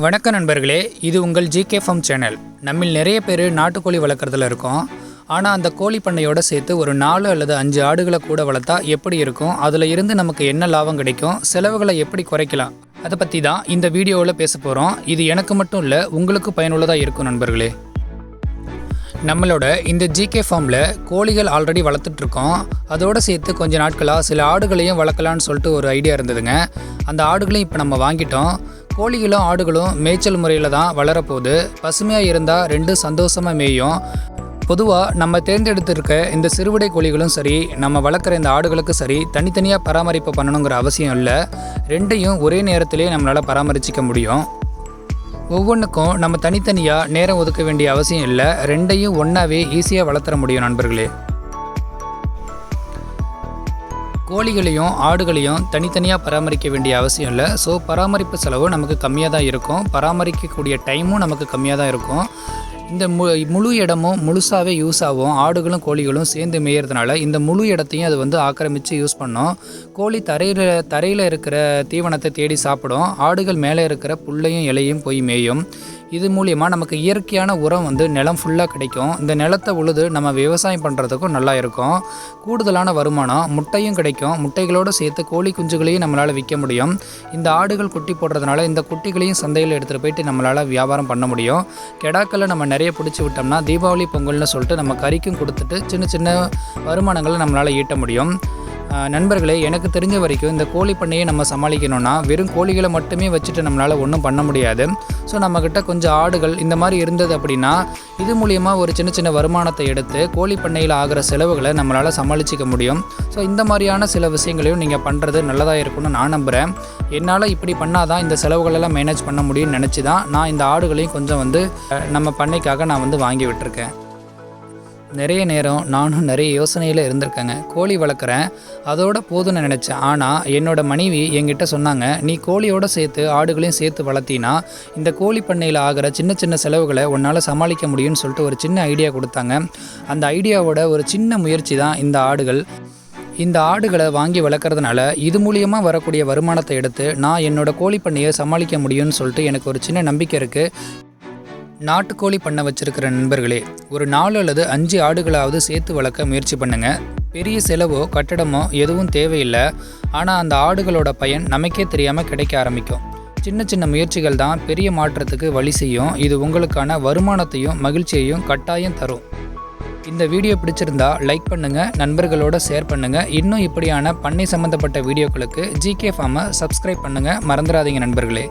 வணக்க நண்பர்களே இது உங்கள் ஜிகே ஃபார்ம் சேனல். நம்மில் நிறைய பேர் நாட்டுக்கோழி வளர்க்குறதுல இருக்கோம். ஆனால் அந்த கோழி பண்ணையோடு சேர்த்து ஒரு நாலு அல்லது அஞ்சு ஆடுகளை கூட வளர்த்தா எப்படி இருக்கும்? அதில் இருந்து நமக்கு என்ன லாபம் கிடைக்கும்? செலவுகளை எப்படி குறைக்கலாம்? அதை பற்றி தான் இந்த வீடியோவில் பேச போகிறோம் இது எனக்கு மட்டும் இல்லை உங்களுக்கு பயனுள்ளதாக இருக்கும் நண்பர்களே. நம்மளோட இந்த ஜிகே ஃபார்மில் கோழிகள் ஆல்ரெடி வளர்த்துட்ருக்கோம். அதோடு சேர்த்து கொஞ்ச நாட்களாக சில ஆடுகளையும் வளர்க்கலான்னு சொல்லிட்டு ஒரு ஐடியா இருந்ததுங்க. அந்த ஆடுகளையும் இப்போ நம்ம வாங்கிட்டோம். கோழிகளும் ஆடுகளும் மேய்ச்சல் முறையில் தான் வளரப்போகுது. பசுமையாக இருந்தால் ரெண்டும் சந்தோஷமாக மேயும். பொதுவாக நம்ம தேர்ந்தெடுத்திருக்க இந்த சிறுவிடை கோழிகளும் சரி நம்ம வளர்க்குற இந்த ஆடுகளுக்கும் சரி தனித்தனியாக பராமரிப்பு பண்ணணுங்கிற அவசியம் இல்லை. ரெண்டையும் ஒரே நேரத்திலே நம்மளால் பராமரிச்சிக்க முடியும். ஒவ்வொன்றுக்கும் நம்ம தனித்தனியாக நேரம் ஒதுக்க வேண்டிய அவசியம் இல்லை. ரெண்டையும் ஒன்றாவே ஈஸியாக வளர்த்துற முடியும் நண்பர்களே. கோழிகளையும் ஆடுகளையும் தனித்தனியாக பராமரிக்க வேண்டிய அவசியம் இல்லை. ஸோ பராமரிப்பு செலவு நமக்கு கம்மியாக தான் இருக்கும். பராமரிக்கக்கூடிய டைமும் நமக்கு கம்மியாக தான் இருக்கும். இந்த மு முழு இடமும் முழுசாகவே யூஸ் ஆகும். ஆடுகளும் கோழிகளும் சேர்ந்து மேயறதுனால இந்த முழு இடத்தையும் அது வந்து ஆக்கிரமித்து யூஸ் பண்ணோம். கோழி தரையில் தரையில் இருக்கிற தீவனத்தை தேடி சாப்பிடும். ஆடுகள் மேலே இருக்கிற புல்லையும் இலையும் போய் மேயும். இது மூலியமாக நமக்கு இயற்கையான உரம் வந்து நிலம் ஃபுல்லாக கிடைக்கும். இந்த நிலத்தை உழுது நம்ம விவசாயம் பண்ணுறதுக்கும் நல்லா இருக்கும். கூடுதலான வருமானம் முட்டையும் கிடைக்கும். முட்டைகளோடு சேர்த்து கோழி குஞ்சுகளையும் நம்மளால் விற்க முடியும். இந்த ஆடுகள் குட்டி போடுறதுனால இந்த குட்டிகளையும் சந்தையில் எடுத்துகிட்டு போயிட்டு நம்மளால் வியாபாரம் பண்ண முடியும். கெடாக்களை நம்ம நிறைய பிடிச்சி விட்டோம்னா தீபாவளி பொங்கல்னு சொல்லிட்டு நம்ம கறிக்கும் கொடுத்துட்டு சின்ன சின்ன வருமானங்களை நம்மளால் ஈட்ட முடியும். நண்பர்களே எனக்கு தெரிஞ்ச வரைக்கும் இந்த கோழி பண்ணையை நம்ம சமாளிக்கணும்னா வெறும் கோழிகளை மட்டுமே வச்சுட்டு நம்மளால் ஒன்றும் பண்ண முடியாது. ஸோ நம்மக்கிட்ட கொஞ்சம் ஆடுகள் இந்த மாதிரி இருந்தது அப்படின்னா இது மூலியமாக ஒரு சின்ன சின்ன வருமானத்தை எடுத்து கோழி பண்ணையில் ஆகிற செலவுகளை நம்மளால் சமாளிச்சிக்க முடியும். ஸோ இந்த மாதிரியான சில விஷயங்களையும் நீங்கள் பண்ணுறது நல்லதாக இருக்கும்னு நான் நம்புகிறேன் என்னால் இப்படி பண்ணால் தான் இந்த செலவுகளெல்லாம் மேனேஜ் பண்ண முடியும்னு நினச்சி தான் நான் இந்த ஆடுகளையும் கொஞ்சம் வந்து நம்ம பண்ணைக்காக நான் வந்து வாங்கி விட்டுருக்கேன். நிறைய நேரம் நானும் நிறைய யோசனையில் இருந்திருக்கேங்க. கோழி வளர்க்குறேன். அதோட போதும்னு நினச்சேன். ஆனால் என்னோட மனைவி என்கிட்ட சொன்னாங்க நீ கோழியோட சேர்த்து ஆடுகளையும் சேர்த்து வளர்த்தினா இந்த கோழி பண்ணையில் ஆகிற சின்ன சின்ன செலவுகளை உன்னால் சமாளிக்க முடியும்னு சொல்லிட்டு ஒரு சின்ன ஐடியா கொடுத்தாங்க. அந்த ஐடியாவோட ஒரு சின்ன முயற்சி தான் இந்த ஆடுகள். இந்த ஆடுகளை வாங்கி வளர்க்குறதுனால இது மூலியமாக வரக்கூடிய வருமானத்தை எடுத்து நான் என்னோட கோழி பண்ணையை சமாளிக்க முடியும்னு சொல்லிட்டு எனக்கு ஒரு சின்ன நம்பிக்கை இருக்குது நாட்டுக்கோழி பண்ண வச்சிருக்கிற நண்பர்களே ஒரு நாலு அல்லது அஞ்சு ஆடுகளாவது சேர்த்து வளர்க்க முயற்சி பண்ணுங்க. பெரிய செலவோ கட்டடமோ எதுவும் தேவையில்லை. ஆனால் அந்த ஆடுகளோட பயன் நமக்கே தெரியாமல் கிடைக்க ஆரம்பிக்கும். சின்ன சின்ன முயற்சிகள் தான் பெரிய மாற்றத்துக்கு வழி செய்யும். இது உங்களுக்கான வருமானத்தையும் மகிழ்ச்சியையும் கட்டாயம் தரும். இந்த வீடியோ பிடிச்சிருந்தா லைக் பண்ணுங்க நண்பர்களோட ஷேர் பண்ணுங்க. இன்னும் இப்படியான பண்ணை சம்மந்தப்பட்ட வீடியோக்களுக்கு ஜிகே ஃபார்மை சப்ஸ்கிரைப் பண்ணுங்க. மறந்துடாதீங்க நண்பர்களே.